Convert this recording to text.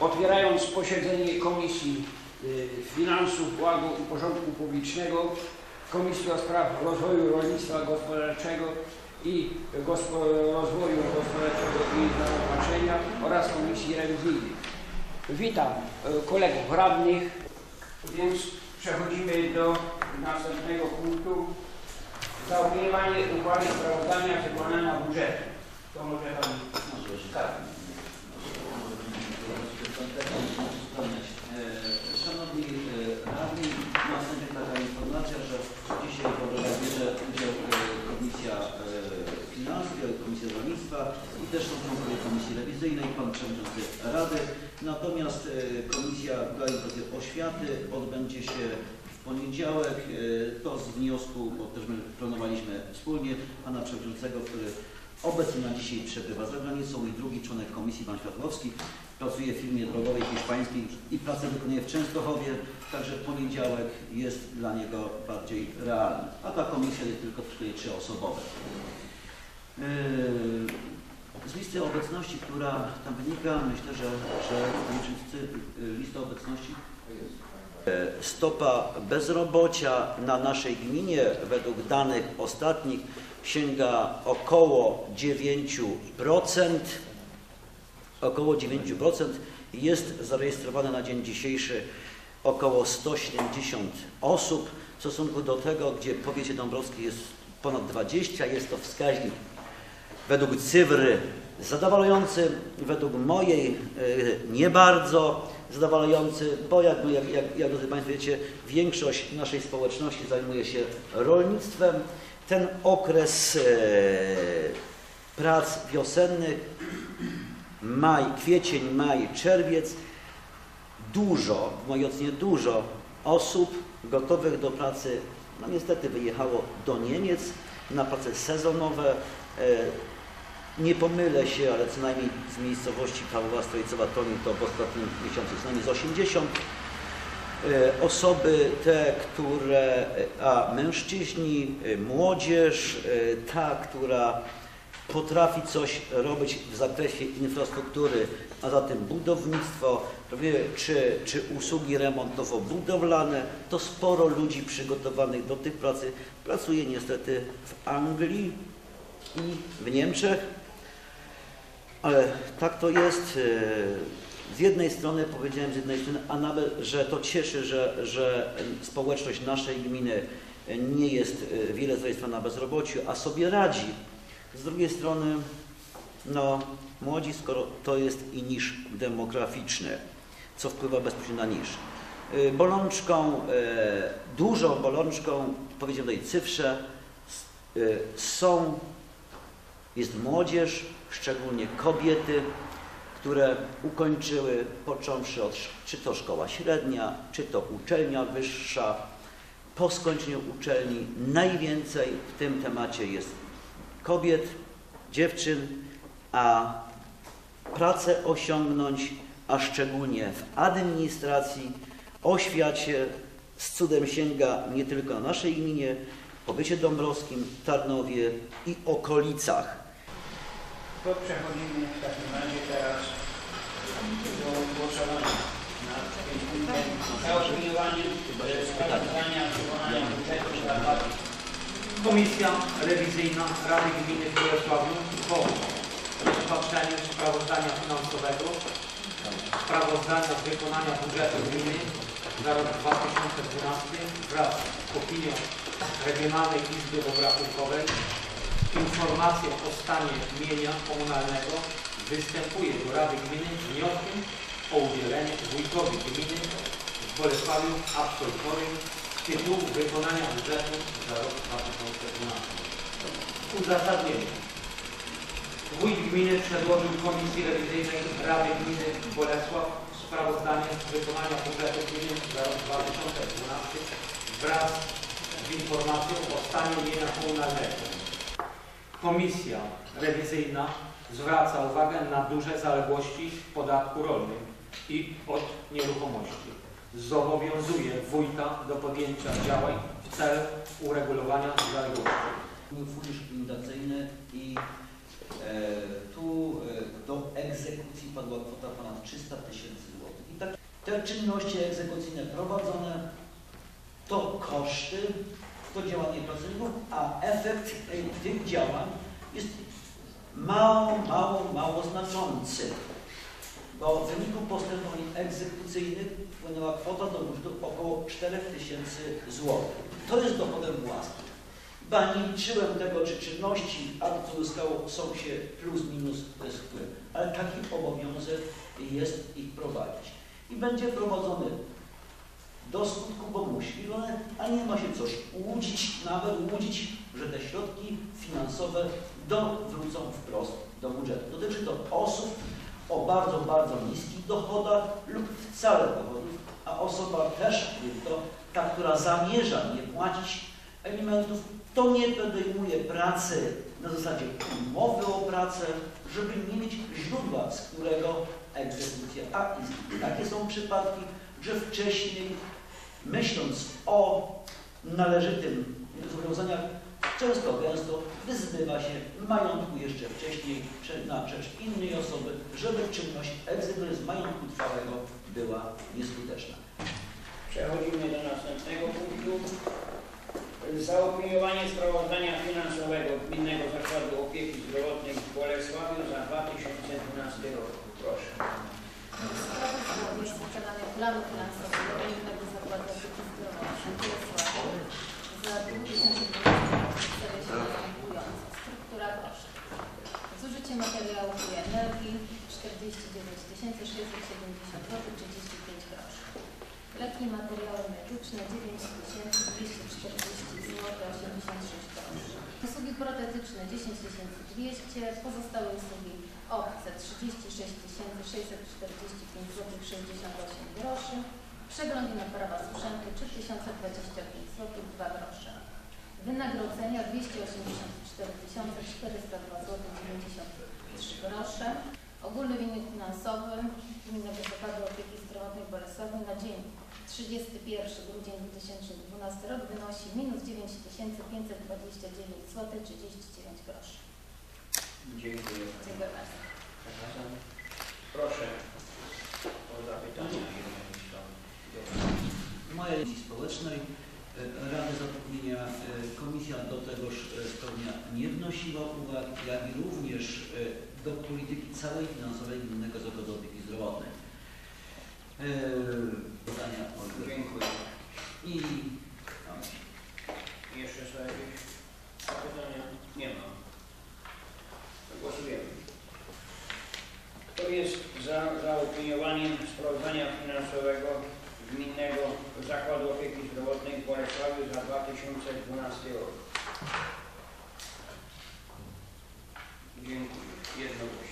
Otwierając posiedzenie Komisji y, Finansów, Ładu i Porządku Publicznego, Komisji do Spraw Rozwoju Rolnictwa Gospodarczego i Gospo Rozwoju Gospodarczego i Zaopatrzenia oraz Komisji Rewizyjnej. Witam y, kolegów radnych, więc przechodzimy do następnego punktu. Zaopiniowanie uchwały sprawozdania wykonania budżetu. To może Pan tak. Szanowni e, radni, na wstępie taka informacja, że dzisiaj w obradach bierze udział e, Komisja e, Finansów, Komisja Rolnictwa i też są członkowie Komisji Rewizyjnej, Pan Przewodniczący Rady. Natomiast e, Komisja Edukacji i Oświaty odbędzie się w poniedziałek. E, To z wniosku, bo też my planowaliśmy wspólnie Pana Przewodniczącego, który obecnie na dzisiaj przebywa za granicą drugi członek Komisji, Pan Światłowski, pracuje w firmie drogowej hiszpańskiej i pracę wykonuje w Częstochowie, także poniedziałek jest dla niego bardziej realny. A ta komisja jest tylko tutaj trzyosobowa. Yy, Z listy obecności, która tam wynika, myślę, że, że yy, lista obecności. Stopa bezrobocia na naszej gminie według danych ostatnich sięga około 9%. Około 9% jest zarejestrowane na dzień dzisiejszy około 170 osób. W stosunku do tego, gdzie powiecie dąbrowskiej jest ponad 20, jest to wskaźnik według cyfry zadowalający, według mojej e, nie bardzo zadowalający, bo jak, jak, jak, jak drodzy Państwo wiecie, większość naszej społeczności zajmuje się rolnictwem. Ten okres e, prac wiosennych, maj, kwiecień, maj, czerwiec, dużo, w mojej ocenie dużo osób gotowych do pracy, no niestety wyjechało do Niemiec na prace sezonowe. E, nie pomylę się, ale co najmniej z miejscowości Pawłowa Strojcowa Tonin to w ostatnim miesiącu co najmniej z 80. E, Osoby te, które, a mężczyźni, e, młodzież, e, ta, która potrafi coś robić w zakresie infrastruktury, a zatem budownictwo, czy, czy usługi remontowo-budowlane, to sporo ludzi przygotowanych do tych pracy pracuje niestety w Anglii i w Niemczech. Ale tak to jest. e, Z jednej strony powiedziałem z jednej strony, a nawet, że to cieszy, że, że społeczność naszej gminy nie jest e, wiele zarejestrowana na bezrobociu, a sobie radzi. Z drugiej strony, no, młodzi, skoro to jest i niż demograficzny, co wpływa bezpośrednio na niż. E, Bolączką, e, dużą bolączką, powiedziałem tej cyfrze, e, są, jest młodzież, szczególnie kobiety, które ukończyły, począwszy od, czy to szkoła średnia, czy to uczelnia wyższa. Po skończeniu uczelni najwięcej w tym temacie jest kobiet, dziewczyn, a pracę osiągnąć, a szczególnie w administracji, oświacie, z cudem sięga nie tylko na naszej gminie, powiecie dąbrowskim, Tarnowie i okolicach. To przechodzimy w takim razie teraz do głosowania nad zaopiniowanie e, sprawozdania z wykonania budżetu za 2000. Komisja rewizyjna Rady Gminy w Bolesławiu po rozpatrzeniu sprawozdania finansowego, sprawozdania z wykonania budżetu gminy za rok 2012 wraz z opinią Regionalnej Izby Obrachunkowej, informacją o stanie mienia komunalnego występuje do Rady Gminy z wnioskiem o udzielenie wójtowi gminy w Bolesławiu absolutorium tytułu wykonania budżetu za rok 2012. Uzasadnienie. Wójt gminy przedłożył Komisji Rewizyjnej Rady Gminy Bolesław sprawozdanie z wykonania budżetu gminy za rok 2012 wraz z informacją o stanie mienia komunalnego. Komisja rewizyjna zwraca uwagę na duże zaległości w podatku rolnym i od nieruchomości. Zobowiązuje wójta do podjęcia działań w celu uregulowania. Był fundusz inundacyjny i e, tu e, do egzekucji padła kwota ponad 300 tysięcy te czynności egzekucyjne prowadzone to koszty, to działanie pracowników, a efekt tych działań jest mało, mało, mało znaczący. Bo w wyniku postępowań egzekucyjnych wpłynęła kwota do budżetu około 4000 zł. To jest dochodem własnym. Ba nie liczyłem tego, czy czynności, a to co uzyskało są się plus minus bez wpływu. Ale taki obowiązek jest ich prowadzić. I będzie prowadzony do skutku, bo musi, a nie ma się coś łudzić, nawet łudzić, że te środki finansowe dowrócą wprost do budżetu. Dotyczy to osób o bardzo, bardzo niskich dochodach lub wcale dochodów, a osoba też, to ta, która zamierza nie płacić alimentów, to nie podejmuje pracy na zasadzie umowy o pracę, żeby nie mieć źródła, z którego egzekucja a. Takie są przypadki, że wcześniej myśląc o należytym zobowiązaniach, często gęsto wyzbywa się majątku jeszcze wcześniej na rzecz innej osoby, żeby czynność egzekucji z majątku trwałego była nieskuteczna. Przechodzimy do następnego punktu. Zaopiniowanie sprawozdania finansowego Gminnego Zakładu Opieki Zdrowotnej w Bolesławiu za 2012 rok. Proszę. Sprawozdanie z wykonania planu finansowego Gminnego Zakładu Opieki Zdrowotnej w Bolesławiu za 2012 rok Struktura kosztów. Zużycie materiałów i energii 49 670 zł 35 groszy. Leki materiały medyczne 9240 zł 86 groszy. Usługi protetyczne 10 200 pozostałe usługi obce 36 645 zł 68 groszy. Przegląd i naprawa sprzętu 3025 zł 2 grosze. Wynagrodzenia 284 402 zł 93 grosze. Ogólny wynik finansowy Gminnego Zakładu Opieki Zdrowotnej w Bolesławiu na dzień 31 grudzień 2012 rok wynosi minus 9529 zł 39 groszy. Dziękuję. Dziękuję bardzo. Przepraszam. Proszę o są. Moja Komisji Społecznej e, Rady Zatrudnienia e, Komisja do tegoż e, spełnia nie wnosiła uwag, jak i również e, do polityki całej finansowej Gminnego Zakładu Opieki Zdrowotnej. E, Pytania o Dziękuję. I Jeszcze są jakieś zapytania? Nie ma. To Głosujemy. Kto jest za zaopiniowaniem sprawozdania finansowego Gminnego Zakładu Opieki Zdrowotnej w Bolesławiu za 2012 rok? Dziękuję. Jednogłośnie.